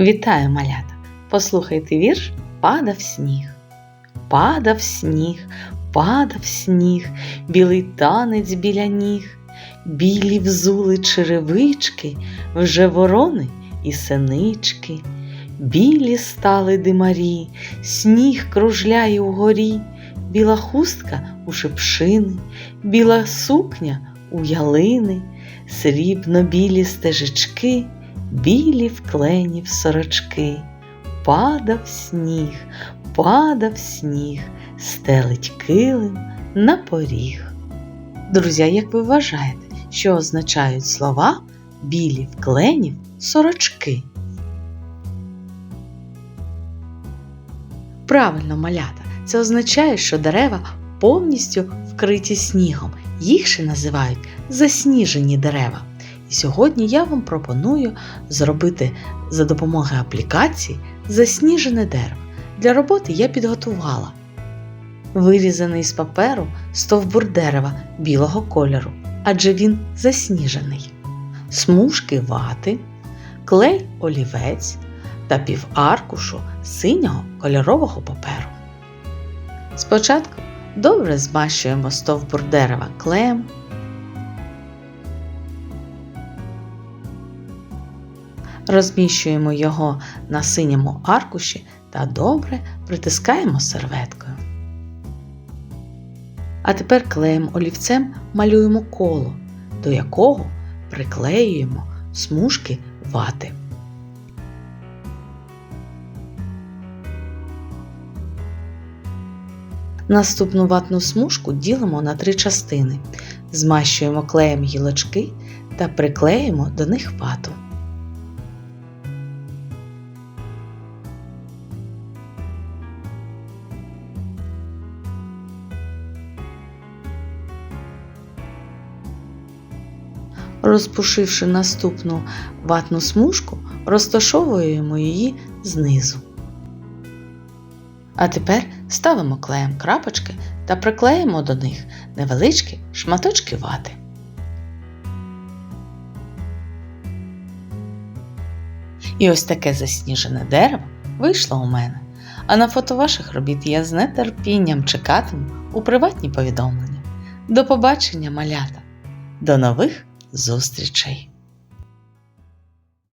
Вітаю, малята! Послухайте вірш Падав сніг. Падав сніг, падав сніг, білий танець біля ніг, білі взули черевички, вже ворони і синички, білі стали димарі, сніг кружляє угорі, біла хустка у шипшини, біла сукня у ялини, срібно білі стежечки, білі вкленів сорочки. Падав сніг, падав сніг, стелить килим на поріг. Друзі, як ви вважаєте, що означають слова білі вкленів сорочки? Правильно, малята, це означає, що дерева повністю вкриті снігом. Їх ще називають засніжені дерева. І сьогодні я вам пропоную зробити за допомогою аплікації засніжене дерево. Для роботи я підготувала вирізаний з паперу стовбур дерева білого кольору, адже він засніжений, смужки вати, клей олівець та піваркушу синього кольорового паперу. Спочатку добре змащуємо стовбур дерева клеєм. Розміщуємо його на синьому аркуші та добре притискаємо серветкою. А тепер клеєм олівцем малюємо коло, до якого приклеюємо смужки вати. Наступну ватну смужку ділимо на три частини, змащуємо клеєм гілочки та приклеїмо до них вату. Розпушивши наступну ватну смужку, розташовуємо її знизу. А тепер ставимо клеєм крапочки та приклеїмо до них невеличкі шматочки вати. І ось таке засніжене дерево вийшло у мене. А на фото ваших робіт я з нетерпінням чекатиму у приватні повідомлення. До побачення, малята! До нових зустрічей!